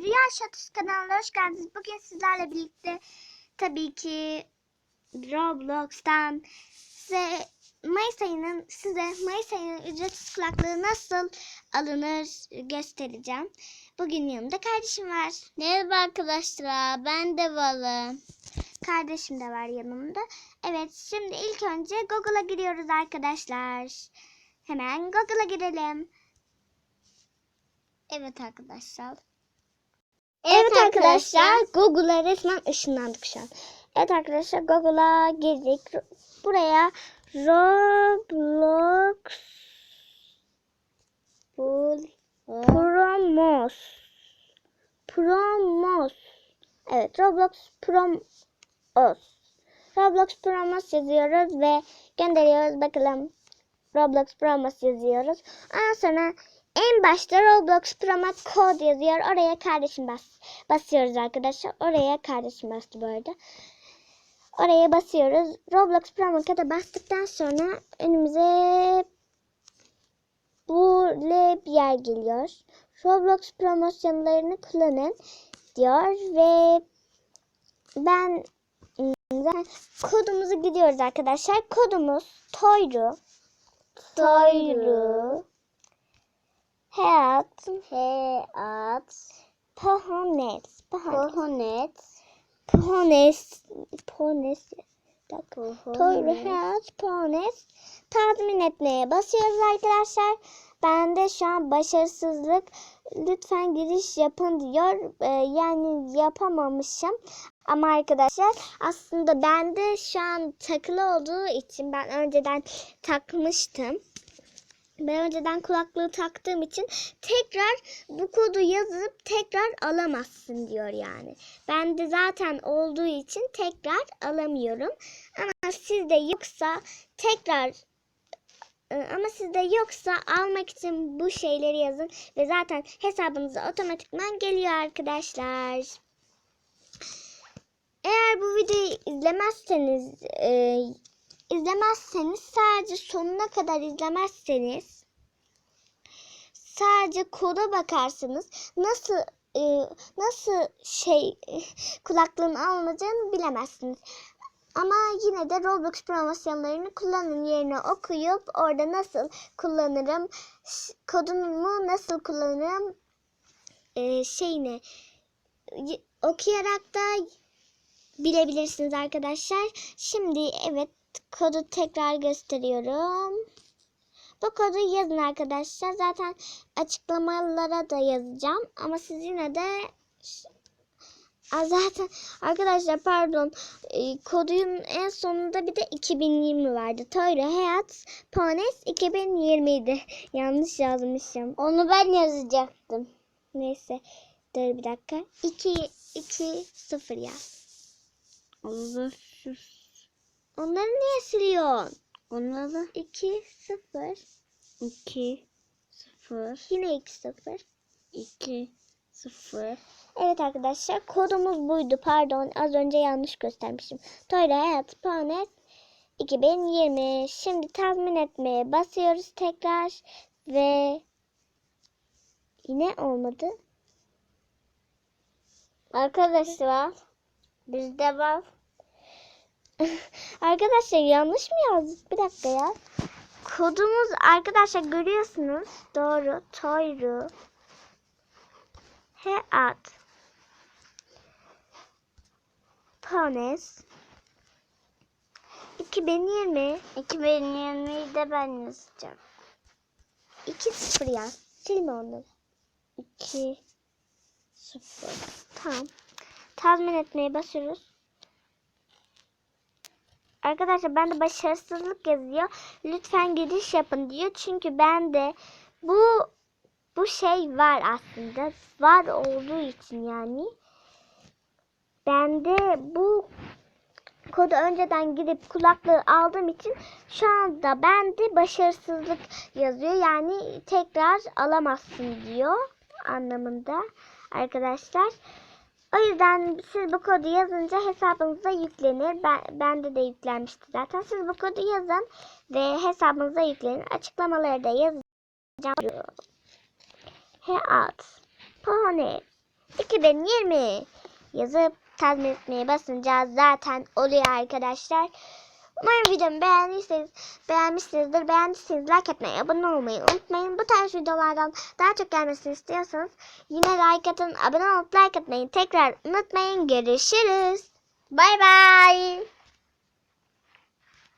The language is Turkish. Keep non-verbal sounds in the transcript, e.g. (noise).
Rüya Şatosu kanalına hoş geldiniz. Bugün sizlerle birlikte tabii ki Roblox'tan size Mayıs ayının size Mayıs ayının ücretsiz kulaklığı nasıl alınır göstereceğim. Bugün yanımda kardeşim var. Merhaba arkadaşlar, ben de varım. Kardeşim de var yanımda. Evet şimdi ilk önce Google'a giriyoruz arkadaşlar. Hemen Google'a girelim. Evet arkadaşlar. Evet, arkadaşlar Google'a resmen ışınlandık şu an. Evet arkadaşlar Google'a girdik. Buraya Roblox Promos Promos Evet Roblox Promos Roblox Promos yazıyoruz ve gönderiyoruz bakalım. Roblox Promos yazıyoruz. Ondan sonra en başta Roblox Promo Code yazıyor. Oraya kardeşim bas. Basıyoruz arkadaşlar. Oraya kardeşim bastı bu arada. Oraya basıyoruz. Roblox Promo Code'a bastıktan sonra önümüze böyle bir yer geliyor. Roblox promosyonlarını kullanın diyor ve ben kodumuzu gidiyoruz arkadaşlar. Kodumuz Toyru. Toyru. Pahonet. Kohonet. Pones. Pones. Bir dakika. Toyru hayat pones. Tazmin etmeye basıyoruz arkadaşlar. Ben de şu an başarısızlık lütfen giriş yapın diyor. Ee, yani yapamamışım. Ama arkadaşlar aslında bende şu an takılı olduğu için ben önceden takmıştım. Ben önceden kulaklığı taktığım için tekrar bu kodu yazıp tekrar alamazsın diyor yani. Bende zaten olduğu için tekrar alamıyorum. Ama sizde yoksa tekrar e, ama sizde yoksa almak için bu şeyleri yazın ve zaten hesabınıza otomatikman geliyor arkadaşlar. Eğer bu videoyu izlemezseniz e, izlemezseniz sadece sonuna kadar izlemezseniz sadece koda bakarsınız nasıl e, nasıl şey e, kulaklığın alınacağını bilemezsiniz. Ama yine de Roblox promosyonlarını kullanın yerine okuyup orada nasıl kullanırım, kodumu nasıl kullanırım e, şeyini okuyarak da bilebilirsiniz arkadaşlar. Şimdi evet kodu tekrar gösteriyorum. Bu kodu yazın arkadaşlar. Zaten açıklamalara da yazacağım. Ama siz yine de zaten arkadaşlar pardon e, kodun en sonunda bir de 2020 vardı. Toyro Hayat Pones 2020 idi. (laughs) Yanlış yazmışım. Onu ben yazacaktım. Neyse. Dur bir dakika. 2 2 0 yaz. Da şu. Onları niye siliyorsun? Da 2 0 2 0 yine 2 0 2 0 Evet arkadaşlar kodumuz buydu. Pardon az önce yanlış göstermişim. Toyra Hayat Pones 2020. Şimdi tazmin etmeye basıyoruz tekrar ve yine olmadı. Arkadaşlar bizde var. Arkadaşlar yanlış mı yazdık? Bir dakika ya. Kodumuz arkadaşlar görüyorsunuz. Doğru. Toyru. Hayat. Pones 2020 2020'yi de ben yazacağım. 2-0 yaz. Silme onları. 2 0 Tamam. Tazmin etmeye basıyoruz. Arkadaşlar ben de başarısızlık yazıyor. Lütfen giriş yapın diyor. Çünkü bende bu bu şey var aslında. Var olduğu için yani. Bende bu kodu önceden gidip kulaklığı aldığım için şu anda bende başarısızlık yazıyor. Yani tekrar alamazsın diyor anlamında arkadaşlar. O yüzden siz bu kodu yazınca hesabınıza yüklenir. Ben, bende de yüklenmişti zaten. Siz bu kodu yazın ve hesabınıza yüklenin. Açıklamaları da yazacağım. Hayat. Pony. 2020 yazıp tahmin etmeye basınca zaten oluyor arkadaşlar. Umarım videomu beğendiyseniz, beğenmişsinizdir. Beğendiyseniz like etmeyi, abone olmayı unutmayın. Bu tarz videolardan daha çok gelmesini istiyorsanız yine like atın, abone olup like atmayı tekrar unutmayın. Görüşürüz. Bay bay.